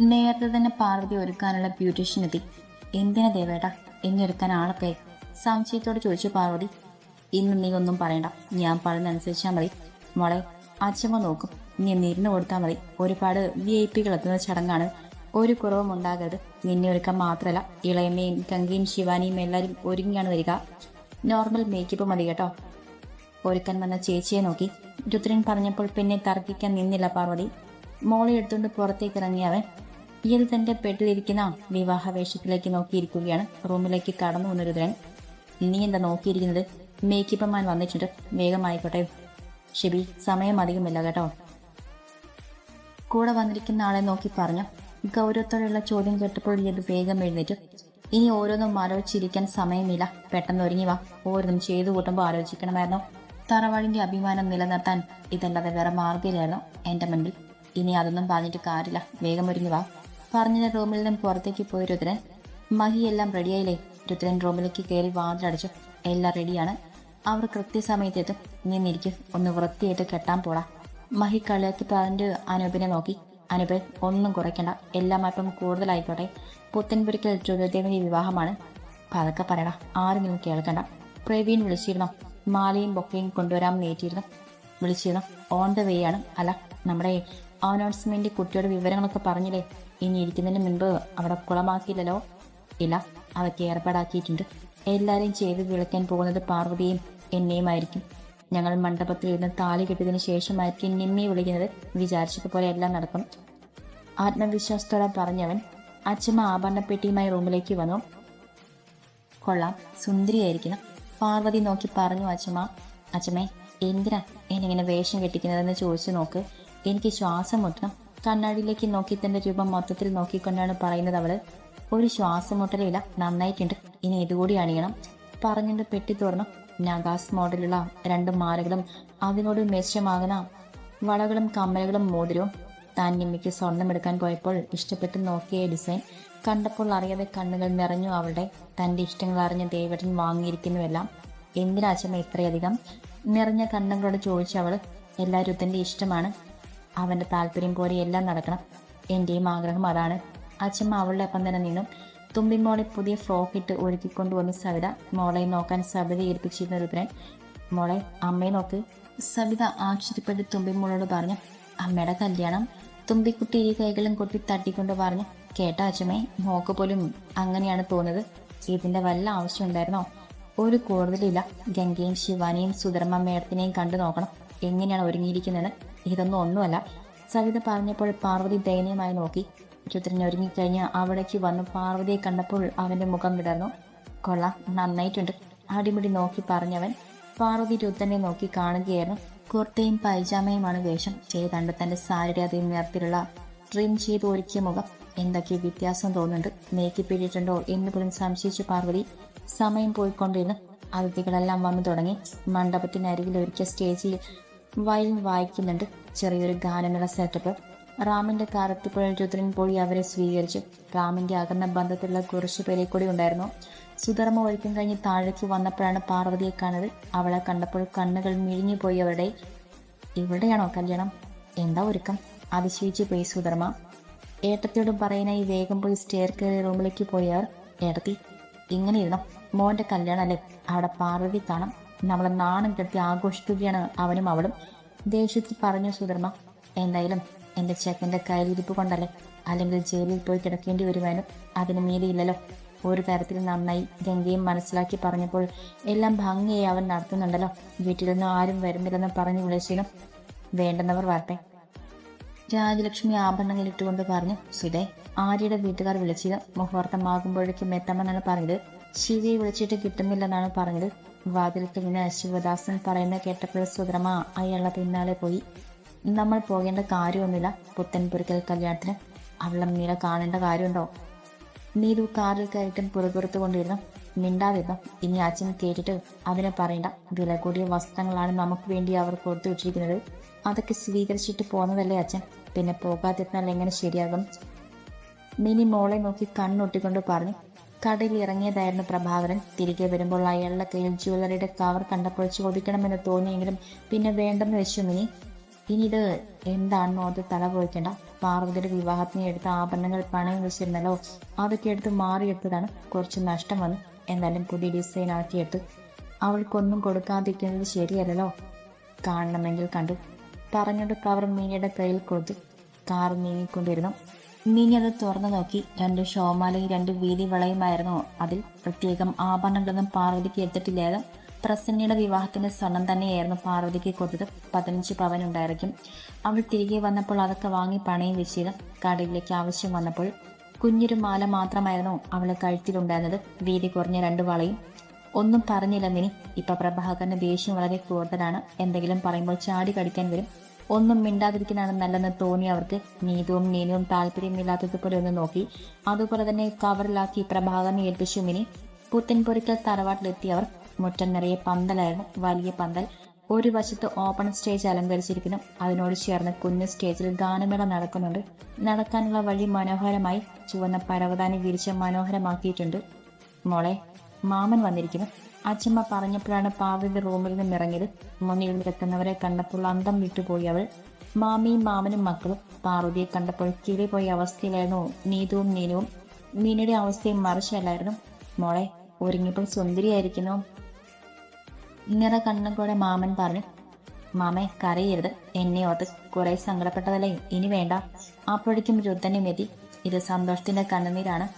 നേരത്തെ തന്നെ പാർവതി ഒരുക്കാനുള്ള ബ്യൂട്ടീഷ്യൻ എത്തി. എന്തിനാ ദേവേട്ട? എന്നൊരുക്കാൻ ആളൊക്കെ? സംശയത്തോട് ചോദിച്ചു പാർവതി. ഇന്ന് നീ ഒന്നും പറയണ്ട. ഞാൻ പറയുന്നതനുസരിച്ചാൽ മതി. മോളെ അച്ഛമ്മ നോക്കും. നീ നിരുന്ന് കൊടുത്താൽ മതി. ഒരുപാട് വി ഐ പികൾ എത്തുന്ന ചടങ്ങാണ്. ഒരു കുറവും ഉണ്ടാകരുത്. നിന്നെ ഒരുക്കാൻ മാത്രമല്ല ഇളയമ്മയും ഗംഗയും ശിവാനിയും എല്ലാവരും ഒരുങ്ങിയാണ് വരിക. നോർമൽ മേക്കപ്പ് മതി കേട്ടോ. ഒരുക്കാൻ വന്ന ചേച്ചിയെ നോക്കി. രുദ്രൻ പറഞ്ഞപ്പോൾ പിന്നെ തർക്കിക്കാൻ നിന്നില്ല പാർവതി. മോളെ എടുത്തുകൊണ്ട് പുറത്തേക്ക് ഇറങ്ങിയവൻ. ഇയത് തന്റെ ബെഡിലിരിക്കുന്ന വിവാഹ വേഷത്തിലേക്ക് നോക്കിയിരിക്കുകയാണ്. റൂമിലേക്ക് കടന്നു വന്ന രുദ്രൻ നീ എന്താ നോക്കിയിരിക്കുന്നത്? മേക്കപ്പ് മാൻ വന്നിട്ടുണ്ട് വേഗമായിക്കോട്ടെ ഷിബി സമയം അധികമില്ല കേട്ടോ. കൂടെ വന്നിരിക്കുന്ന ആളെ നോക്കി പറഞ്ഞു. ഗൗരവത്തോടെയുള്ള ചോദ്യം കേട്ടപ്പോൾ ഇത് വേഗം എഴുന്നേറ്റു. ഇനി ഓരോന്നും ആലോചിച്ചിരിക്കാൻ സമയമില്ല. പെട്ടെന്ന് ഒരുങ്ങി വാ. ഓരോന്നും ചെയ്തു കൂട്ടുമ്പോൾ ആലോചിക്കണമായിരുന്നു. തറവാടിന്റെ അഭിമാനം നിലനിർത്താൻ ഇതല്ലാതെ വേറെ മാർഗമില്ലായിരുന്നു എന്റെ മുൻപിൽ. ഇനി അതൊന്നും പറഞ്ഞിട്ട് കാര്യമില്ല. വേഗം ഒരുങ്ങി വാ. പറഞ്ഞ റൂമിൽ നിന്നും പുറത്തേക്ക് പോയി രുദ്രൻ മഹി എല്ലാം റെഡിയായില്ലേ? രുദ്രൻ റൂമിലേക്ക് കയറി വാതിലടച്ചു. എല്ലാം റെഡിയാണ്. അവർ കൃത്യസമയത്തെത്തും. നീ നിൽക്കും. ഒന്ന് വൃത്തിയായിട്ട് കെട്ടാൻ പോടാ. മഹി കളിയാക്കി പറഞ്ഞ് അനൂപിനെ നോക്കി. അനൂപ് ഒന്നും കുറയ്ക്കണ്ട. എല്ലാം അല്പം കൂടുതലായിക്കോട്ടെ. പുത്തൻപുരിക്കൽ രുദ്രദേവിന്റെ വിവാഹമാണ്. പതൊക്കെ പറയടാ. ആരെങ്കിലും കേൾക്കണ്ട. പ്രവീൺ വിളിച്ചിരുന്നോ? മാലയും ബൊക്കയും കൊണ്ടുവരാൻ നേറ്റിയിരുന്നു. വിളിച്ചിരുന്നു. ഓൺ ദ വേ ആണ്. അല്ല നമ്മുടെ അനൗൺസ്മെന്റ് കുട്ടിയുടെ വിവരങ്ങളൊക്കെ പറഞ്ഞില്ലേ? ഇനി ഇരിക്കുന്നതിന് മുൻപ് അവിടെ കുളമാക്കിയില്ലല്ലോ? ഇല്ല അതൊക്കെ ഏർപ്പാടാക്കിയിട്ടുണ്ട്. എല്ലാവരെയും ചെയ്ത് വിളിക്കാൻ പോകുന്നത് പാർവതിയും എന്നെയുമായിരിക്കും. ഞങ്ങൾ മണ്ഡപത്തിൽ ഇരുന്ന് താലി കെട്ടിയതിനു ശേഷമായിരിക്കും നിമ്മി വിളിക്കുന്നത്. വിചാരിച്ചതുപോലെ എല്ലാം നടക്കും. ആത്മവിശ്വാസത്തോടെ പറഞ്ഞവൻ അച്ഛമ്മ ആഭരണപ്പെട്ടിയുമായി റൂമിലേക്ക് വന്നു. കൊള്ളാം സുന്ദരിയായിരിക്കണം പാർവതി നോക്കി പറഞ്ഞു അച്ഛമ്മ അച്ഛമ്മേ എന്തിനാ എന്നിങ്ങനെ വേഷം കെട്ടിക്കുന്നതെന്ന് ചോദിച്ചു നോക്ക്. എനിക്ക് ശ്വാസം മുട്ടണം കണ്ണാടിയിലേക്ക് നോക്കി തന്റെ രൂപം മൊത്തത്തിൽ നോക്കിക്കൊണ്ടാണ് പറയുന്നത് അവൾ. ഒരു ശ്വാസം മുട്ടലില്ല നന്നായിട്ടുണ്ട്. ഇനി ഇതുകൂടി അണിയണം. പറഞ്ഞിട്ട് പെട്ടി തുറന്നു. നഗാസ് മോഡലുള്ള രണ്ട് മാലകളും അതിനോട് മെച്ചമാകുന്ന വളകളും കമ്മലുകളും മോതിരവും താൻ നിമ്മിക്ക് സ്വർണം എടുക്കാൻ പോയപ്പോൾ ഇഷ്ടപ്പെട്ട് നോക്കിയ ഡിസൈൻ കണ്ടപ്പോൾ അറിയാതെ കണ്ണുകൾ നിറഞ്ഞു അവളുടെ തന്റെ ഇഷ്ടങ്ങൾ അറിഞ്ഞ ദേവട്ടൻ വാങ്ങിയിരിക്കുന്നുവെല്ലാം. എന്തിനാ അച്ഛമ്മ ഇത്രയധികം നിറഞ്ഞ കണ്ണുകളോട് ചോദിച്ചവൾ? എല്ലാവരും തന്റെ ഇഷ്ടമാണ്. അവന്റെ താല്പര്യം പോലെ എല്ലാം നടക്കണം. എന്റെയും ആഗ്രഹം അതാണ്. അച്ഛമ്മ അവളുടെ ഒപ്പം തന്നെ നിന്നു. തുമ്പിമോളെ പുതിയ ഫ്രോക്ക് ഇട്ട് ഒരുക്കിക്കൊണ്ടുവന്ന് സവിത. മോളെ നോക്കാൻ സവിത ഏൽപ്പിച്ചിരുന്ന രുദ്രൻ മോളെ അമ്മയെ നോക്ക്. സവിത ആശ്ചര്യപ്പെട്ട് തുമ്പിമോളോട് പറഞ്ഞു അമ്മയുടെ കല്യാണം. തുമ്പിക്കുട്ടി ഈ കൈകളും കൊട്ടി തട്ടിക്കൊണ്ട് പറഞ്ഞു കേട്ട അച്ഛമ്മേ മോക്ക് പോലും അങ്ങനെയാണ് തോന്നുന്നത്. ഇതിന്റെ വല്ല ആവശ്യം ഉണ്ടായിരുന്നോ? ഒരു കൂടുതലില്ല. ഗംഗയും ശിവാനിയും സുധർമ്മ മേഡത്തിനെയും കണ്ടു നോക്കണം. എങ്ങനെയാണ് ഒരുങ്ങിയിരിക്കുന്നത്? ഇതൊന്നും ഒന്നുമല്ല. സവിത പറഞ്ഞപ്പോൾ പാർവതി ദയനീയമായി നോക്കി. രുദ്രൻ ഒരുങ്ങിക്കഴിഞ്ഞ് അവിടേക്ക് വന്നു പാർവതിയെ കണ്ടപ്പോൾ അവന്റെ മുഖം വിടർന്നു. കൊള്ളാം നന്നായിട്ടുണ്ട് അടിമുടി നോക്കി പറഞ്ഞവൻ. പാർവതി രുദ്രനെ നോക്കി കാണുകയായിരുന്നു. കുർത്തയും പൈജാമയുമാണ് വേഷം. ചെയ്താണ്ട് തന്റെ സാരിയുടെ അതേ നിറത്തിലുള്ള ട്രിം ചെയ്ത് ഒരുക്കിയ മുഖം. എന്തൊക്കെ വ്യത്യാസം തോന്നുന്നുണ്ട്. മേക്കപ്പ് ഇട്ടിട്ടുണ്ടോ എന്ന് പോലും സംശയിച്ചു പാർവതി. സമയം പോയിക്കൊണ്ടിരുന്നു. അതിഥികളെല്ലാം വന്നു തുടങ്ങി. മണ്ഡപത്തിനരികിൽ ഒരുക്കിയ സ്റ്റേജിൽ വയലിൻ വായിക്കുന്നുണ്ട്. ചെറിയൊരു ഗാനമേള സെറ്റപ്പ് റാമിന്റെ കാറത്തിപ്പോൾ രുദ്രൻ പോയി അവരെ സ്വീകരിച്ചു. റാമിന്റെ അകന്ന ബന്ധത്തിലുള്ള കുറച്ച് പേരെ കൂടി ഉണ്ടായിരുന്നു. സുധർമ്മ ഒഴിക്കും കഴിഞ്ഞ് താഴേക്ക് വന്നപ്പോഴാണ് പാർവതിയെ കാണുന്നത്. അവളെ കണ്ടപ്പോൾ കണ്ണുകൾ മിഴിഞ്ഞു പോയി അവരുടെ ഇവിടെയാണോ കല്യാണം? എന്താ ഒരുക്കം? അതിശയിച്ചു പോയി സുധർമ്മ. ഏട്ടത്തിയോട് പറയാനായി വേഗം പോയി സ്റ്റെയർ കയറി റൂമിലേക്ക് പോയവർ ഏട്ടത്തി ഇങ്ങനെ ഇരുന്നു? മോന്റെ കല്യാണമല്ലേ അവിടെ പാർവതി കാണാം. നമ്മളെ നാണം കെട്ടി ആഘോഷിക്കുകയാണ് അവനും അവളും. ദേഷ്യത്തിൽ പറഞ്ഞു സുധർമ്മ എന്തായാലും എന്റെ ചെക്കന്റെ കയ്യിലിരിപ്പ് കൊണ്ടല്ലേ? അല്ലെങ്കിൽ ജയിലിൽ പോയി കിടക്കേണ്ടി വരുവാനും അതിന് മീതിയില്ലല്ലോ. ഒരു തരത്തിൽ നന്നായി ഗംഗയും മനസ്സിലാക്കി പറഞ്ഞപ്പോൾ എല്ലാം ഭംഗിയായി അവൻ നടത്തുന്നുണ്ടല്ലോ. വീട്ടിൽ നിന്നും ആരും വരുന്നില്ലെന്ന് പറഞ്ഞു വിളിച്ചിരുന്നു വേണ്ടുന്നവർ വരട്ടെ. രാജലക്ഷ്മി ആഭരണങ്ങൾ ഇട്ടുകൊണ്ട് പറഞ്ഞു സുധേ ആര്യയുടെ വീട്ടുകാർ വിളിച്ചത് മുഹൂർത്തമാകുമ്പോഴേക്കും എത്തണമെന്നാണ് പറഞ്ഞത്. ശിവയെ വിളിച്ചിട്ട് കിട്ടുന്നില്ലെന്നാണ് പറഞ്ഞത്. വാതിൽക്ക് പിന്നെ ശിവദാസൻ പറയുന്ന കേട്ടപ്പോൾ സുദ്രമ അയാളുടെ പിന്നാലെ പോയി. നമ്മൾ പോകേണ്ട കാര്യമൊന്നുമില്ല പുത്തൻപുരക്കൽ കല്യാണത്തിന്. അവളെ നീല കാണേണ്ട കാര്യമുണ്ടോ? നീതു കാറിൽ കയറ്റം പുറപുറത്തു കൊണ്ടിരുന്നു മിണ്ടാതിരുന്നു ഇനി അച്ഛൻ കേട്ടിട്ട് അതിനെ പറയണ്ട. വില കൂടിയ വസ്ത്രങ്ങളാണ് നമുക്ക് വേണ്ടി അവർ കൊടുത്തു വിട്ടിരിക്കുന്നത് അതൊക്കെ സ്വീകരിച്ചിട്ട് പോന്നതല്ലേ അച്ഛൻ. പിന്നെ പോകാതിരുന്നാൽ എങ്ങനെ ശരിയാകും? മിനി മോളെ നോക്കി കണ്ണൊട്ടിക്കൊണ്ട് പറഞ്ഞു. കടയിൽ ഇറങ്ങിയതായിരുന്നു പ്രഭാകരൻ. തിരികെ വരുമ്പോൾ അയാളുടെ കയ്യിൽ ജ്വല്ലറിയുടെ കവർ കണ്ടപ്പോൾ ചോദിക്കണമെന്ന് തോന്നിയെങ്കിലും പിന്നെ വേണ്ടെന്ന് വെച്ചു മിനി. ഇനി ഇത് എന്താണെന്നോ അത് തല പോയിക്കണ്ട പാർവതിയുടെ വിവാഹത്തിന് എടുത്ത ആഭരണങ്ങൾ പണയം വെച്ചിരുന്നല്ലോ അതൊക്കെ എടുത്ത് മാറിയെടുത്തതാണ്. കുറച്ച് നഷ്ടം വന്നു. എന്തായാലും പുതിയ ഡിസൈൻ ആക്കിയെടുത്തു അവൾക്കൊന്നും കൊടുക്കാതിരിക്കുന്നത് ശരിയല്ലല്ലോ. കാണണമെങ്കിൽ കണ്ടു. പറഞ്ഞിട്ട് കവർ മീനയുടെ കയ്യിൽ കൊടുത്തു കാർ നീങ്ങിക്കൊണ്ടിരുന്നു. മിനി അത് തുറന്നു നോക്കി. രണ്ട് ഷോമാലയും രണ്ട് വീതി വളയുമായിരുന്നു അതിൽ പ്രത്യേകം ആഭരണങ്ങളൊന്നും പാർവതിക്ക് എത്തിട്ടില്ലായിരുന്നു പ്രസന്നയുടെ വിവാഹത്തിന്റെ സ്വർണം തന്നെയായിരുന്നു പാർവതിക്ക് കൊടുത്തത്. പതിനഞ്ച് പവൻ ഉണ്ടായിരിക്കും. അവൾ തിരികെ വന്നപ്പോൾ അതൊക്കെ വാങ്ങി പണയും വെച്ചിരുന്നു. കടയിലേക്ക് ആവശ്യം വന്നപ്പോൾ കുഞ്ഞൊരു മാല മാത്രമായിരുന്നു അവളെ കഴുത്തിലുണ്ടായിരുന്നത്. വീതി കുറഞ്ഞ രണ്ട് വളയും. ഒന്നും പറഞ്ഞില്ല മിനി ഇപ്പൊ പ്രഭാകരന്റെ ദേഷ്യം വളരെ കൂടുതലാണ്. എന്തെങ്കിലും പറയുമ്പോൾ ചാടി കടിക്കാൻ വരും. ഒന്നും മിണ്ടാതിരിക്കുന്നതാണ് നല്ലതെന്ന് തോന്നി അവർക്ക്. നീതുവും നീനുവും താല്പര്യമില്ലാത്തതുപോലെ ഒന്ന് നോക്കി. അതുപോലെ തന്നെ കവറിലാക്കി പ്രഭാകരനെ ഏൽപ്പിച്ചു മിനി. പുത്തൻപുരയ്ക്കൽ തറവാട്ടിലെത്തിയ അവർ. മുറ്റം നിറയെ പന്തലായിരുന്നു. വലിയ പന്തൽ. ഒരു വശത്ത് ഓപ്പൺ സ്റ്റേജ് അലങ്കരിച്ചിരിക്കുന്നു. അതിനോട് ചേർന്ന് കുഞ്ഞു സ്റ്റേജിൽ ഗാനമേള നടക്കുന്നുണ്ട്. നടക്കാനുള്ള വഴി മനോഹരമായി ചുവന്ന പരവതാനി വിരിച്ച് മനോഹരമാക്കിയിട്ടുണ്ട്. മോളെ മാമൻ വന്നിരിക്കുന്നു. അച്ഛമ്മ പറഞ്ഞപ്പോഴാണ് പാർവതി റൂമിൽ നിന്ന് ഇറങ്ങിയത്. മുന്നിൽ നിൽക്കുന്നവരെ കണ്ടപ്പോൾ അന്തം വിട്ടുപോയി അവൾ. മാമിയും മാമനും മക്കളും പാർവതിയെ കണ്ടപ്പോൾ കിളി പോയ അവസ്ഥയിലായിരുന്നു. നീതുവും നീനുവും. മീനയുടെ അവസ്ഥയും മറിച്ചല്ലായിരുന്നു മോളെ ഒരുങ്ങിയപ്പോൾ സുന്ദരിയായിരിക്കുന്നു. നിറ കണ്ണുകൂടെ മാമൻ പറഞ്ഞു മാമേ കരയരുത്. എന്നെ ഓർത്ത് കുറെ സങ്കടപ്പെട്ടതല്ലേ? ഇനി വേണ്ട. അപ്പോഴേക്കും രുദ്ധനും എത്തി ഇത് സന്തോഷത്തിന്റെ കണ്ണുനീരാണ്.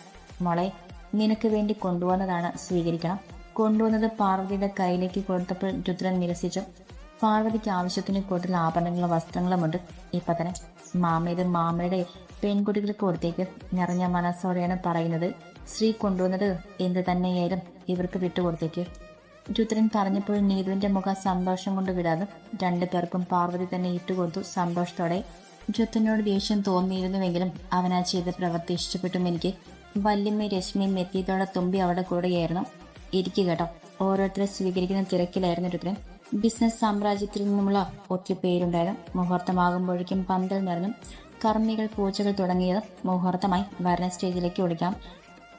മോളെ നിനക്ക് വേണ്ടി കൊണ്ടുവന്നതാണ് സ്വീകരിക്കണം. കൊണ്ടുവന്നത് പാർവതിയുടെ കയ്യിലേക്ക് കൊടുത്തപ്പോൾ രുദ്രൻ നിരസിച്ചു. പാർവതിക്ക് ആവശ്യത്തിന് കൂടുതൽ ആഭരണങ്ങളും വസ്ത്രങ്ങളുമുണ്ട്. ഇപ്പൊ തന്നെ മാമയുടെ മാമയുടെ പെൺകുട്ടികൾക്ക് കൊടുത്തേക്ക് നിറഞ്ഞ മനസ്സോടെയാണ് പറയുന്നത്. ശ്രീ കൊണ്ടുവന്നത് എന്ത് തന്നെയായാലും ഇവർക്ക് വിട്ടുകൊടുത്തേക്ക്. രുദ്രൻ പറഞ്ഞപ്പോൾ നീതുവിന്റെ മുഖം സന്തോഷം കൊണ്ട് വിടാതെ രണ്ടു പേർക്കും പാർവതി തന്നെ ഇട്ടുകൊടുത്തു സന്തോഷത്തോടെ. രുദ്രനോട് ദേഷ്യം തോന്നിയിരുന്നുവെങ്കിലും അവനാ ചെയ്ത പ്രവൃത്തി ഇഷ്ടപ്പെട്ടും എനിക്ക്. വല്യമ്മയും രശ്മിയും എത്തിയതോടെ തുമ്പി അവിടെ കൂടെയായിരുന്നു. ഇരിക്കുക കേട്ടോ. ഓരോരുത്തരെ സ്വീകരിക്കുന്ന തിരക്കിലായിരുന്നു രുദ്രൻ ബിസിനസ് സാമ്രാജ്യത്തിൽ നിന്നുമുള്ള ഒത്തിരി പേരുണ്ടായിരുന്നു. മുഹൂർത്തമാകുമ്പോഴേക്കും പന്തൽ നിറഞ്ഞു കർമ്മികൾ പൂച്ചകൾ തുടങ്ങിയത് മുഹൂർത്തമായി വരണ സ്റ്റേജിലേക്ക് വിളിക്കാം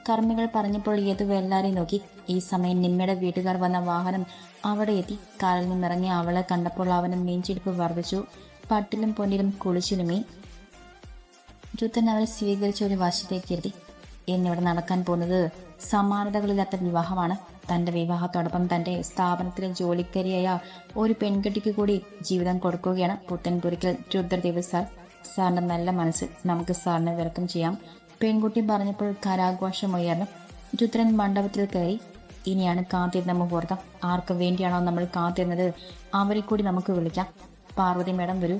കർമ്മികൾ പറഞ്ഞപ്പോൾ യദു എല്ലാവരെയും നോക്കി. ഈ സമയം നിമ്മയുടെ വീട്ടുകാർ വന്ന വാഹനം അവിടെ എത്തി. കാറിൽ നിന്നിറങ്ങി അവളെ കണ്ടപ്പോൾ അവന് മീൻചിടിപ്പ് വർദ്ധിച്ചു. പട്ടിലും പൊന്നിലും കുളിച്ചിലുമേ. രുത്തൻ അവരെ സ്വീകരിച്ച ഒരു വശത്തേക്ക് ഇരുത്തി. എന്നിവിടെ നടക്കാൻ പോകുന്നത് സമാനതകളില്ലാത്ത വിവാഹമാണ് തന്റെ വിവാഹത്തോടൊപ്പം തന്റെ സ്ഥാപനത്തിലെ ജോലിക്കാരിയായ ഒരു പെൺകുട്ടിക്ക് കൂടി ജീവിതം കൊടുക്കുകയാണ് പുത്തൻപുരിക്കൽ രുദ്രദേവ് സാർ. സാറിന്റെ നല്ല മനസ്സ് നമുക്ക് സാറിനെ വെൽക്കം ചെയ്യാം. പെൺകുട്ടി പറഞ്ഞപ്പോൾ കരാഘോഷം ഉയർന്നു രുദ്രൻ മണ്ഡപത്തിൽ കയറി ഇനിയാണ് കാത്തിരുന്ന മുഹൂർത്തം. ആർക്ക് വേണ്ടിയാണോ നമ്മൾ കാത്തിരുന്നത് അവരെ കൂടി നമുക്ക് വിളിക്കാം. പാർവതി മേഡം വരൂ.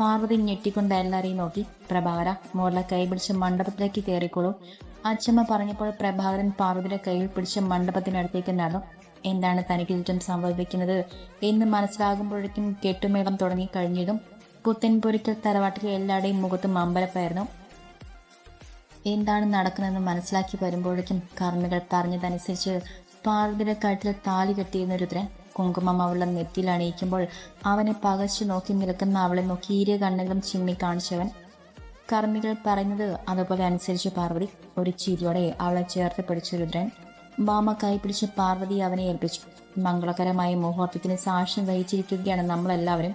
പാർവതി ഞെട്ടിക്കൊണ്ട് എല്ലാരെയും നോക്കി. പ്രഭാര മോളെ കൈപിടിച്ച് മണ്ഡപത്തിലേക്ക് കയറിക്കോളൂ. അച്ഛമ്മ പറഞ്ഞപ്പോൾ പ്രഭാകരൻ പാർവതിയുടെ കയ്യിൽ പിടിച്ച് മണ്ഡപത്തിനടുത്തേക്ക് നടന്നു എന്താണ് തനിക്ക് ചുറ്റും സംഭവിക്കുന്നത് എന്ന് മനസ്സിലാകുമ്പോഴേക്കും കെട്ടുമേളം തുടങ്ങി കഴിഞ്ഞതും പുത്തൻപുരിക്കൽ തറവാട്ടിലെ എല്ലാവരുടെയും മുഖത്തും അമ്പലപ്പായിരുന്നു എന്താണ് നടക്കുന്നതെന്ന് മനസ്സിലാക്കി വരുമ്പോഴേക്കും കർമ്മികൾ പറഞ്ഞതനുസരിച്ച് പാർവതിയുടെ കഴുത്തിൽ താലി കെട്ടിയിരുന്ന രുദ്രൻ കുങ്കുമം അവളുടെ നെറ്റിയിൽ അണിയിക്കുമ്പോൾ അവനെ പകച്ചു നോക്കി നിൽക്കുന്ന അവളെ നോക്കി ഇരു കണ്ണുകളും ചിമ്മി കാണിച്ചവൻ കർമ്മികൾ പറയുന്നത് അതുപോലെ അനുസരിച്ച് പാർവതി ഒരു ചിരിയോടെ അവളെ ചേർത്ത് പിടിച്ച രുദ്രൻ മാമ കൈപിടിച്ച് പാർവതി അവനെ ഏൽപ്പിച്ചു. മംഗളകരമായ മുഹൂർത്തത്തിന് സാക്ഷ്യം വഹിച്ചിരിക്കുകയാണ് നമ്മളെല്ലാവരും.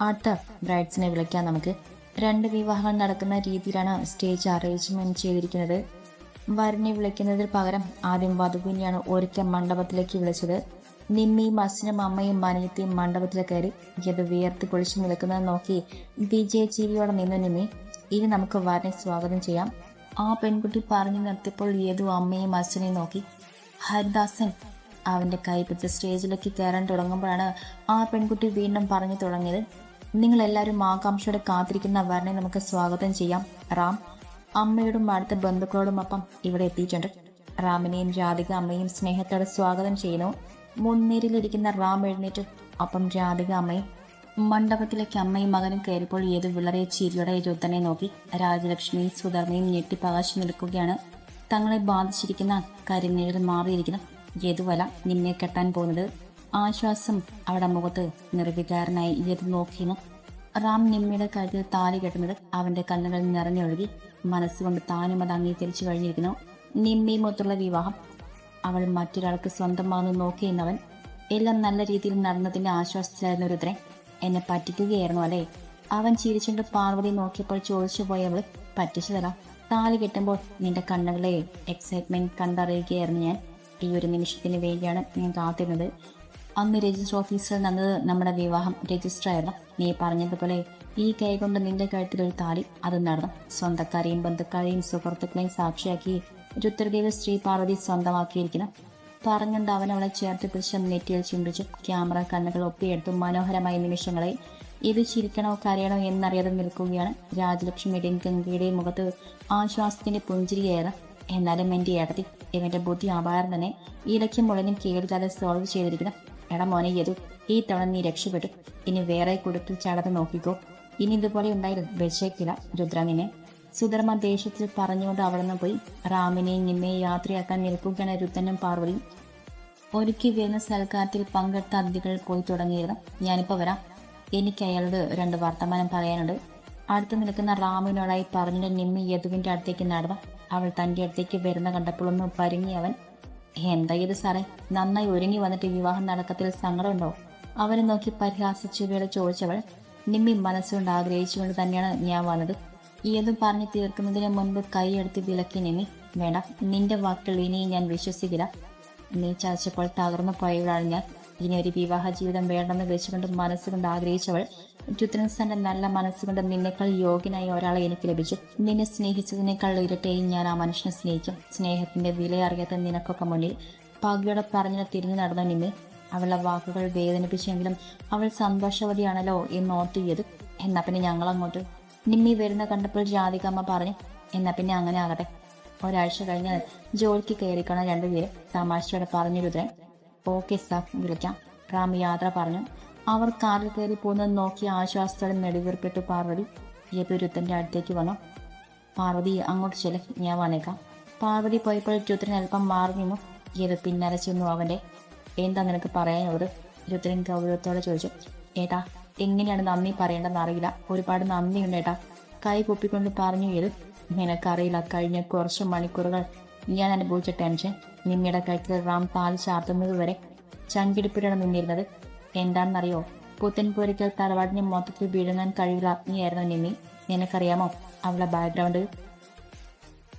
അടുത്ത ബ്രൈഡ്സിനെ വിളിക്കാൻ നമുക്ക്. രണ്ട് വിവാഹങ്ങൾ നടക്കുന്ന രീതിയിലാണ് സ്റ്റേജ് അറേഞ്ച്മെന്റ് ചെയ്തിരിക്കുന്നത്. വരനെ വിളിക്കുന്നതിന് പകരം ആദ്യം വധുവിനെയാണ് ഒരിക്കൽ മണ്ഡപത്തിലേക്ക് വിളിച്ചത്. നിമ്മിയും അച്ഛനും അമ്മയും മനയത്തെയും മണ്ഡപത്തിൽ കയറി ഇത് വിയർത്തി കുളിച്ചു നിൽക്കുന്നത് നോക്കി വിജയ ജീവിയോടെ നിന്നു നിമ്മി. ഇനി നമുക്ക് വരനെ സ്വാഗതം ചെയ്യാം. ആ പെൺകുട്ടി പറഞ്ഞു നിർത്തിയപ്പോൾ ഏതു അമ്മയും അച്ഛനെയും നോക്കി. ഹരിദാസൻ അവന്റെ കൈപിടിച്ച് സ്റ്റേജിലേക്ക് കയറാൻ തുടങ്ങുമ്പോഴാണ് ആ പെൺകുട്ടി വീണ്ടും പറഞ്ഞു തുടങ്ങിയത്. നിങ്ങൾ എല്ലാവരും ആകാംക്ഷയോടെ കാത്തിരിക്കുന്ന വരനെ നമുക്ക് സ്വാഗതം ചെയ്യാം. റാം അമ്മയോടും അടുത്ത ബന്ധുക്കളോടുമൊപ്പം ഇവിടെ എത്തിയിട്ടുണ്ട്. റാമിനെയും രാധിക അമ്മയും സ്നേഹത്തോടെ സ്വാഗതം ചെയ്യുന്നു. മുൻനിരയിലിരിക്കുന്ന റാം എഴുന്നേറ്റ്. ഒപ്പം രാധിക അമ്മയും മണ്ഡപത്തിലേക്ക് അമ്മയും മകനും കയറിയപ്പോൾ ഏത് വിളറിയ ചീരിയുടെ രുദ്ധനെ നോക്കി രാജലക്ഷ്മി സുധർമ്മയും ഞെട്ടിപ്പകച്ചു നിൽക്കുകയാണ്. തങ്ങളെ ബാധിച്ചിരിക്കുന്ന കരിനീഴൽ മാറിയിരിക്കുന്ന. യതുവല നിന്നെ കെട്ടാൻ പോകുന്നത്? ആശ്വാസം അവിടെ മുഖത്ത് നിർവികാരനായി യതു നോക്കിയിരുന്നു. റാം നിമ്മയുടെ കഴുത്തിൽ താലി കെട്ടുന്നത് അവന്റെ കണ്ണുകൾ നിറഞ്ഞൊഴുകി മനസ്സുകൊണ്ട് താനും അത് അംഗീകരിച്ചു കഴിഞ്ഞിരിക്കുന്നു. നിമ്മിയുമൊത്തുള്ള വിവാഹം അവൾ മറ്റൊരാൾക്ക് സ്വന്തമാണെന്ന് നോക്കിയെന്നവൻ എല്ലാം നല്ല രീതിയിൽ നടന്നതിന്റെ ആശ്വാസത്തിലായിരുന്നു രുദ്രൻ. എന്നെ പറ്റിക്കുകയായിരുന്നു അല്ലേ? അവൻ ചിരിച്ചുകൊണ്ട് പാർവതി നോക്കിയപ്പോൾ ചോദിച്ചു പോയവൾ പറ്റിച്ചു തരാം താലി കെട്ടുമ്പോൾ നിന്റെ കണ്ണുകളെ എക്സൈറ്റ്മെന്റ് കണ്ടറിയുകയായിരുന്നു ഞാൻ. ഈ ഒരു നിമിഷത്തിന് വേണ്ടിയാണ് ഞാൻ കാത്തിരുന്നത്. അന്ന് രജിസ്റ്റർ ഓഫീസിൽ നടന്നത് നമ്മുടെ വിവാഹം രജിസ്റ്റർ ആയിരുന്നു. നീ പറഞ്ഞതുപോലെ ഈ കൈ കൊണ്ട് നിന്റെ കഴുത്തിൽ ഒരു താലി അത് നടന്നു. സ്വന്തക്കാരെയും ബന്ധുക്കാരെയും സുഹൃത്തുക്കളെയും സാക്ഷിയാക്കി രുദ്രദേവ് ശ്രീ പാർവതി സ്വന്തമാക്കിയിരിക്കുന്നു. പറഞ്ഞുകൊണ്ട് അവൻ അവളെ ചേർത്ത് പിടിച്ച് നെറ്റിയിൽ ചുംബിച്ചു. ക്യാമറ കണ്ണുകൾ ഒപ്പിയെടുത്തു മനോഹരമായ നിമിഷങ്ങളെ. ഇത് ചിരിക്കണോ കരയണോ എന്നറിയാതെ നിൽക്കുകയാണ് രാജലക്ഷ്മിയുടെയും ഗംഗയുടെയും മുഖത്ത് ആശ്വാസത്തിന്റെ പുഞ്ചിരിയേറെ എന്നാലും എന്റെ ഏടത്തി ഇവന്റെ ബുദ്ധി അപാരം തന്നെ. ലക്ഷ്യം മുഴുവനും കേടില്ലാതെ സോൾവ് ചെയ്തിരിക്കുന്നു. എടാ മോനെ യതു ഈ തവണ നീ രക്ഷപ്പെട്ടു. ഇനി വേറെ കുടുക്കിൽ ചടന്ന് നോക്കിക്കോ. ഇനി ഇതുപോലെ ഉണ്ടായിരുന്നു. വെച്ചേക്കില്ല രുദ്ര നിന്നെ. സുധർമ്മ ദേഷ്യത്തിൽ പറഞ്ഞുകൊണ്ട് അവിടെ നിന്ന് പോയി. റാമിനെ നിന്നെ യാത്രയാക്കാൻ നിൽക്കുകയാണ് രുത്തനും പാർവതി ഒരുക്കി വരുന്ന സൽക്കാരത്തിൽ പങ്കെടുത്ത അതിഥികൾ പോയി തുടങ്ങിയിരുന്നു. ഞാനിപ്പോൾ വരാം. എനിക്ക് അയാളോട് രണ്ട് വർത്തമാനം പറയാനുണ്ട്. അടുത്ത് നിൽക്കുന്ന റാമിനോടായി പറഞ്ഞിട്ട് നിമ്മി യദുവിന്റെ അടുത്തേക്ക് നടന്നു. അവൾ തന്റെ അടുത്തേക്ക് വരുന്ന കണ്ടപ്പോൾ ഒന്ന് പരുങ്ങി അവൻ എന്താ ഇത് സാറേ? നന്നായി ഒരുങ്ങി വന്നിട്ട് വിവാഹം നടക്കത്തിൽ സങ്കടമുണ്ടോ? അവനെ നോക്കി പരിഹാസിച്ചു വേള ചോദിച്ചവൾ നിമ്മി മനസ്സുകൊണ്ട് ആഗ്രഹിച്ചുകൊണ്ട് തന്നെയാണ് ഞാൻ വന്നത്. ഏത് പറഞ്ഞു തീർക്കുന്നതിന് മുൻപ് കൈയെടുത്ത് വിലക്കി നിമി വേണ്ട. നിന്റെ വാക്കുകൾ ഇനിയും ഞാൻ വിശ്വസിക്കില്ല. നീ ചതച്ചപ്പോൾ തകർന്നു പോയവളാണ് ഞാൻ. ഇനി ഒരു വിവാഹ ജീവിതം വേണമെന്ന് വെച്ചുകൊണ്ട് മനസ്സുകൊണ്ട് ആഗ്രഹിച്ചവൾ രുദ്രൻസന്റെ നല്ല മനസ്സുകൊണ്ട് നിന്നേക്കാൾ യോഗ്യനായ ഒരാളെ എനിക്ക് ലഭിച്ചു. നിന്നെ സ്നേഹിച്ചതിനേക്കാൾ ഇരട്ടയും ഞാൻ ആ മനുഷ്യനെ സ്നേഹിക്കും. സ്നേഹത്തിന്റെ വില അറിയാത്ത നിനക്കൊക്കെ മുന്നിൽ പകയോടെ പറഞ്ഞു തിരിഞ്ഞു നടന്ന നിന്നെ അവളുടെ വാക്കുകൾ വേദനിപ്പിച്ചെങ്കിലും അവൾ സന്തോഷവതിയാണല്ലോ എന്ന് ഓർത്തിയത് എന്നാ പിന്നെ ഞങ്ങൾ അങ്ങോട്ട് നിമ്മി വരുന്ന കണ്ടപ്പോൾ ജാതികമ്മ പറഞ്ഞു എന്നാ പിന്നെ അങ്ങനെ ആകട്ടെ. ഒരാഴ്ച കഴിഞ്ഞാൽ ജോലിക്ക് കയറിക്കണം രണ്ടുപേരും തമാശയോടെ പറഞ്ഞു രുദ്രൻ. ഓക്കെ സഫ് വിളിക്കാം. റാം യാത്ര പറഞ്ഞു. അവർ കാറിൽ കയറി പോകുന്നത് നോക്കി ആശ്വാസത്തോടെ നെടുവീർപ്പിട്ട് പാർവതി യദുരുത്തന്റെ അടുത്തേക്ക് വന്നു. പാർവതി അങ്ങോട്ട് ചെല ഞാൻ വന്നേക്കാം. പാർവതി പോയപ്പോൾ രുദ്രൻ അല്പം മാറി നിന്നു. യദു പിന്നാലെ അവന്റെ എന്താ നിനക്ക് പറയാനുള്ളത്? രുദ്രൻ ഗൗരവത്തോടെ ചോദിച്ചു. ഏട്ടാ എങ്ങനെയാണ് നന്ദി പറയേണ്ടതെന്ന് അറിയില്ല. ഒരുപാട് നന്ദിയുണ്ട് ഏട്ടാ. കൈ പൊപ്പിക്കൊണ്ട് പറഞ്ഞു യദു നിനക്കറിയില്ല കഴിഞ്ഞ കുറച്ച് മണിക്കൂറുകൾ ഞാൻ അനുഭവിച്ച ടെൻഷൻ നിമ്മിയുടെ കഴുത്തിൽ റാം താൽ ചാർത്തുന്നത് വരെ ചങ്കിടിപ്പിടാണ് നിന്നിരുന്നത്. എന്താണെന്നറിയോ? പുത്തൻപുരയ്ക്കൽ തറവാടിന് മൊത്തത്തിൽ വീഴുന്നാൻ കഴിയില്ല നീയായിരുന്നു നിന്നി നിനക്കറിയാമോ? അവളുടെ ബാക്ക്ഗ്രൗണ്ട്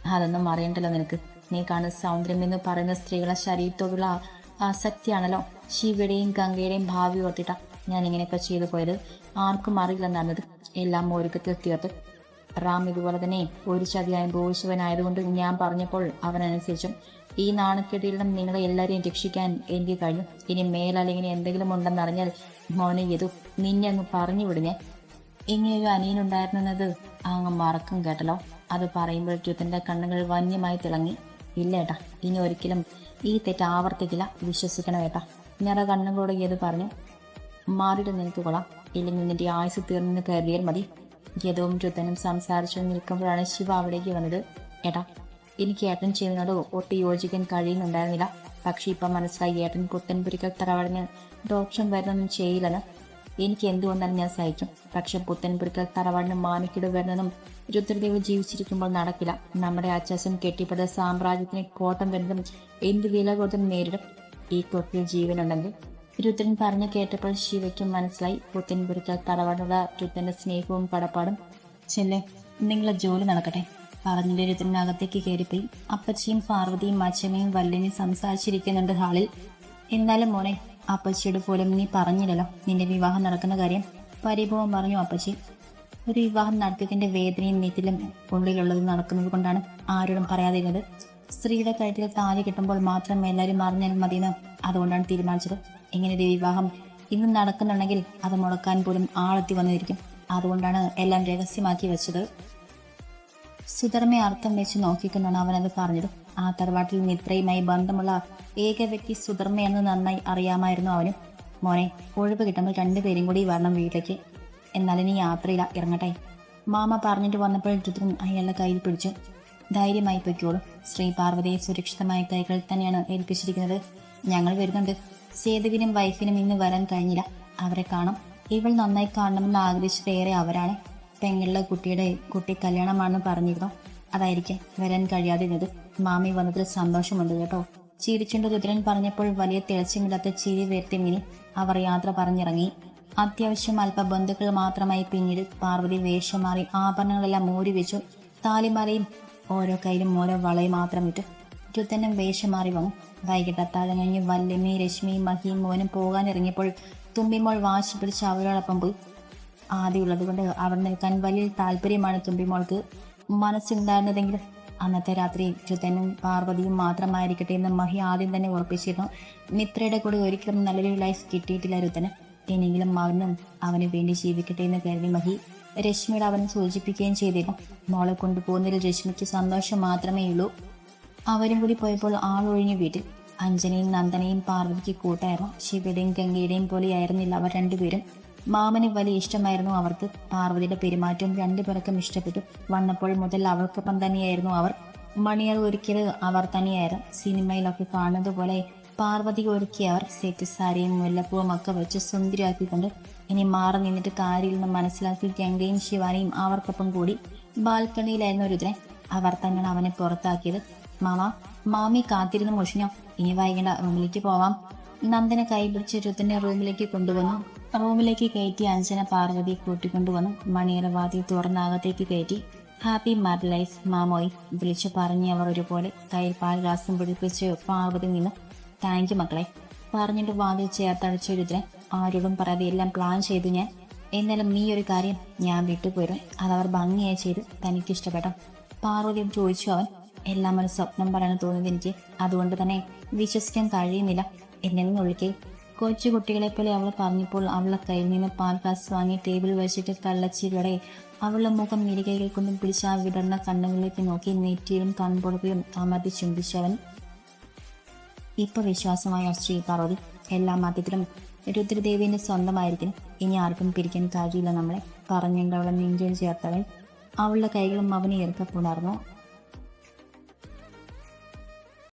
അതൊന്നും അറിയണ്ടല്ലോ നിനക്ക്. നീ കാണുന്ന സൗന്ദര്യം എന്ന് പറയുന്ന സ്ത്രീകളെ ശരീരത്തോടുള്ള ആസക്തിയാണല്ലോ. ശിവയുടെയും ഗംഗയുടെയും ഭാവി ഓർത്തിട്ട. ഞാൻ ഇങ്ങനെയൊക്കെ ചെയ്തു പോയത്. ആർക്കും അറിയില്ലെന്നറിഞ്ഞത് എല്ലാം ഒരുക്കത്തിൽ തീർത്ത് റാം ഇതുപോലെ തന്നെ ഒരു ചതി അനുഭവിച്ചവനായതുകൊണ്ട് ഞാൻ പറഞ്ഞപ്പോൾ അവനനുസരിച്ചും ഈ നാണക്കെട്ടിൽ നിന്നും നിങ്ങളെ എല്ലാവരെയും രക്ഷിക്കാൻ എനിക്ക് കഴിഞ്ഞു. ഇനി മേലാൽ ഇങ്ങനെ എന്തെങ്കിലും ഉണ്ടെന്നറിഞ്ഞാൽ മോനെ ചെയ്തു നിന്നെ അങ്ങ് പറഞ്ഞു വിടുഞ്ഞേ ഇങ്ങനെയൊരു അനിയനുണ്ടായിരുന്നത് അങ്ങ് മറക്കും കേട്ടല്ലോ. അത് പറയുമ്പോൾ രുത്തന്റെ കണ്ണുകൾ വന്യമായി തിളങ്ങി. ഇല്ല ഏട്ടാ ഇനി ഒരിക്കലും ഈ തെറ്റ് ആവർത്തിക്കില്ല. വിശ്വസിക്കണം ഏട്ടാ. നിറ കണ്ണുകളോട് ഏത് പറഞ്ഞു മാറിയിട്ട് നിനക്ക് കൊള്ളാം ഇല്ലെങ്കിൽ നിന്റെ ആയുസ് തീർന്നെന്ന് കരുതിയാൽ മതി. ഗതവും രുദ്ധനും സംസാരിച്ചു നിൽക്കുമ്പോഴാണ് ശിവ അവിടേക്ക് വന്നത്. ഏട്ടാ എനിക്ക് ഏട്ടൻ ചെയ്യുന്നതോട് ഒട്ടും യോജിക്കാൻ കഴിയുന്നുണ്ടായിരുന്നില്ല. പക്ഷെ ഇപ്പം മനസ്സിലായി ഏട്ടൻ പുത്തൻപുരിക്കൽ തറവാടിന് ദോഷം വരുന്നൊന്നും ചെയ്യില്ലെന്ന്. എനിക്ക് എന്തുകൊണ്ടാലും ഞാൻ സഹിക്കും? പക്ഷെ പുത്തൻപുരിക്കൽ തറവാടിന് മാനിക്കിട് വരുന്നതും രുദ്രദേവ് ജീവിച്ചിരിക്കുമ്പോൾ നടക്കില്ല. നമ്മുടെ അച്ചാച്ചൻ കെട്ടിപ്പടുത്ത സാമ്രാജ്യത്തിന് കോട്ടം വരുന്നതും എന്ത് വില കൊടുത്തും നേരിടും. ഈ കൊട്ടിൽ ജീവനുണ്ടെങ്കിൽ രുദ്രൻ പറഞ്ഞു കേട്ടപ്പോൾ ശിവയ്ക്കും മനസ്സിലായി. പുത്തൻപുരിക്കൽ തറവാടുള്ള രുദ്രന്റെ സ്നേഹവും കടപ്പാടും. ചെല്ലേ നിങ്ങളെ ജോലി നടക്കട്ടെ. പറഞ്ഞിട്ട് രുദ്രനകത്തേക്ക് കയറിപ്പോയി. അപ്പച്ചിയും പാർവതിയും അച്ഛമ്മയും വല്ലിനും സംസാരിച്ചിരിക്കുന്നുണ്ട് ഹാളിൽ. എന്നാലും മോനെ അപ്പച്ചിയുടെ പോലും നീ പറഞ്ഞില്ലല്ലോ നിന്റെ വിവാഹം നടക്കുന്ന കാര്യം. പരിഭവം പറഞ്ഞു അപ്പച്ചി. ഒരു വിവാഹം നടത്തിയതിന്റെ വേദനയും നീറ്റിലും ഉള്ളിലുള്ളത് നടക്കുന്നത് കൊണ്ടാണ് ആരോടും പറയാതിരുന്നത്. സ്ത്രീയുടെ കഴുത്തിൽ താലി കിട്ടുമ്പോൾ മാത്രം എല്ലാവരും അറിഞ്ഞാൽ മതിയെന്ന് അതുകൊണ്ടാണ് തീരുമാനിച്ചത്. ഇങ്ങനെ ഒരു വിവാഹം? ഇന്നും നടക്കുന്നുണ്ടെങ്കിൽ അത് മുടക്കാൻ പോലും ആളെത്തി വന്നിരിക്കും. അതുകൊണ്ടാണ് എല്ലാം രഹസ്യമാക്കി വെച്ചത്. സുധർമ്മയെ അർത്ഥം വെച്ച് നോക്കിക്കൊണ്ടാണ് അവനത് പറഞ്ഞത്. ആ തറവാട്ടിൽ മിത്രയുമായി ബന്ധമുള്ള ഏക വ്യക്തി സുധർമ്മയെന്ന് നന്നായി അറിയാമായിരുന്നു അവനും. മോനെ ഒഴിവ് കിട്ടുമ്പോൾ രണ്ടുപേരും കൂടി വരണം വീട്ടിലേക്ക്. എന്നാൽ നീ യാത്രയില ഇറങ്ങട്ടെ. മാമ പറഞ്ഞിട്ട് വന്നപ്പോൾ രുദ്രൻ അയാളുടെ കയ്യിൽ പിടിച്ചു. ധൈര്യമായി പൊയ്ക്കോളും. ശ്രീ പാർവതിയെ സുരക്ഷിതമായ കൈകൾ തന്നെയാണ് ഏൽപ്പിച്ചിരിക്കുന്നത്. ഞങ്ങൾ വരുന്നുണ്ട്. സേതുവിനും വൈഫിനും ഇന്ന് വരാൻ കഴിഞ്ഞില്ല. അവരെ കാണും. ഇവൾ നന്നായി കാണണമെന്ന് ആഗ്രഹിച്ചതേറെ അവരാണ്. പെങ്ങളുടെ കുട്ടിയുടെ കുട്ടി കല്യാണമാണെന്ന് പറഞ്ഞിരുന്നു. അതായിരിക്കും വരാൻ കഴിയാതിരുന്നത്. മാമി വന്നതിൽ സന്തോഷമുണ്ട് കേട്ടോ. ചിരിച്ചുകൊണ്ട് രുദ്രൻ പറഞ്ഞപ്പോൾ വലിയ തിളച്ചുമില്ലാത്ത ചിരി വരുത്തി മിനി അവർ യാത്ര പറഞ്ഞിറങ്ങി. അത്യാവശ്യം അല്പ ബന്ധുക്കൾ മാത്രമായി പിന്നീട് പാർവതി വേഷം മാറി ആഭരണങ്ങളെല്ലാം മൂരി വെച്ചു. താലിമാലയും ഓരോ കയ്യിലും ഓരോ വളയും മാത്രം ഇട്ടു രുത്തനും വേഷം മാറി വന്നു. വൈകിട്ട് അത്താഴം കഴിഞ്ഞ് വല്യമ്മി രശ്മിയും മഹിയും മോനും പോകാനിറങ്ങിയപ്പോൾ തുമ്പിമോൾ വാശി പിടിച്ച് അവരോടൊപ്പം പോയി. ആദ്യമുള്ളത് കൊണ്ട് അവിടെ നിൽക്കാൻ വലിയ താല്പര്യമാണ് തുമ്പിമോൾക്ക്. മനസ്സുണ്ടായിരുന്നതെങ്കിൽ അന്നത്തെ രാത്രി ചുത്തനും പാർവതിയും മാത്രമായിരിക്കട്ടെ എന്ന് മഹി ആദ്യം തന്നെ ഉറപ്പിച്ചിരുന്നു. മിത്രയുടെ കൂടെ ഒരിക്കലും നല്ലൊരു ലൈഫ് കിട്ടിയിട്ടില്ല രുത്തന് ഇനിയെങ്കിലും അവനും അവന് വേണ്ടി ജീവിക്കട്ടെ എന്ന് കരുതി മഹി രശ്മിയുടെ അവനെ സൂചിപ്പിക്കുകയും ചെയ്തിരുന്നു. മോളെ കൊണ്ടുപോകുന്നതിൽ രശ്മിക്ക് സന്തോഷം മാത്രമേ ഉള്ളൂ അവരും കൂടി പോയപ്പോൾ ആളൊഴിഞ്ഞു വീട്ടിൽ. അഞ്ജനയും നന്ദനയും പാർവതിക്ക് കൂട്ടായിരുന്നു. ശിവയുടെയും ഗംഗയുടെയും പോലെയായിരുന്നില്ല അവർ രണ്ടുപേരും. മാമന് വലിയ ഇഷ്ടമായിരുന്നു അവർക്ക്. പാർവതിയുടെ പെരുമാറ്റവും രണ്ടുപേർക്കും ഇഷ്ടപ്പെട്ടു. വന്നപ്പോൾ മുതൽ അവർക്കൊപ്പം തന്നെയായിരുന്നു അവർ. മണിയർ ഒരുക്കിയത് അവർ തന്നെയായിരുന്നു. സിനിമയിലൊക്കെ കാണുന്നത് പോലെ പാർവതി ഒരുക്കിയ അവർ സെറ്റ് സാരിയും മുല്ലപ്പൂവും ഒക്കെ വെച്ച് സുന്ദരിയാക്കിക്കൊണ്ട് ഇനി മാറി നിന്നിട്ട് നിന്ന് മനസ്സിലാക്കി ഗംഗയും ശിവാനിയും അവർക്കൊപ്പം കൂടി ബാൽക്കണിയിലായിരുന്നു രുദ്രൻ അവർ തന്നെയാണ് അവനെ പുറത്താക്കിയത്. മാമ മാമി കാത്തിരുന്ന് മുഷിഞ്ഞോ? ഇനി വൈകേണ്ട റൂമിലേക്ക് പോവാം. നന്ദന കൈപിടിച്ച് രുദ്രനെ റൂമിലേക്ക് കൊണ്ടുവന്നു. റൂമിലേക്ക് കയറ്റി അഞ്ജന പാർവതി കൂട്ടിക്കൊണ്ടുവന്നു. മണിയുടെ വാതി തുറന്ന അകത്തേക്ക് കയറ്റി. ഹാപ്പി മാഡ് ലൈഫ് മാമോയ് വിളിച്ചു പറഞ്ഞ് അവർ ഒരുപോലെ കയ്യിൽ പാൽ ഗ്ലാസും പിടിപ്പിച്ച് പാർവതി നിന്ന് താങ്ക് യു മക്കളെ പറഞ്ഞിട്ട് വാതിൽ ചേർത്തടിച്ച രുദ്രൻ ആരോടും പറയാതെ എല്ലാം പ്ലാൻ ചെയ്തു ഞാൻ. എന്നാലും നീ ഒരു കാര്യം ഞാൻ വിട്ടുപോയിരുന്നു അതവർ ഭംഗിയായി ചെയ്ത്. തനിക്കിഷ്ടപ്പെട്ടു? പാർവതിയും ചോദിച്ചു അവൻ. എല്ലാം ഒരു സ്വപ്നം പറയാൻ തോന്നിയത് എനിക്ക് അതുകൊണ്ട് തന്നെ വിശ്വസിക്കാൻ കഴിയുന്നില്ല. എന്നെ ഒഴുക്കി കൊച്ചു കുട്ടികളെ പോലെ അവൾ പറഞ്ഞപ്പോൾ അവളെ കയ്യിൽ നിന്ന് പാൽ ഗ്ലാസ് വാങ്ങി ടേബിൾ വെച്ചിട്ട് കള്ളച്ചിരിയോടെ അവളുടെ മുഖം മിരികൈകൾ കൊണ്ടും പിടിച്ച് ആ വിടർന്ന കണ്ണുകളിലേക്ക് നോക്കി നെറ്റിയിലും കൺപൊളപ്പിലും അമർത്തി ചുംബിച്ചവൻ ഇപ്പൊ വിശ്വാസമായ ശ്രീ പാർവതി? എല്ലാ മതത്തിലും രുദ്രദേവിന്റെ സ്വന്തമായിരിക്കും. ഇനി ആർക്കും പിരിക്കാൻ കഴിയില്ല നമ്മളെ. പറഞ്ഞുകൊണ്ട് അവളെ നെഞ്ചിൽ ചേർത്തവൻ. അവളുടെ കൈകളും അവനെ ഇറക്കപ്പുണർന്നു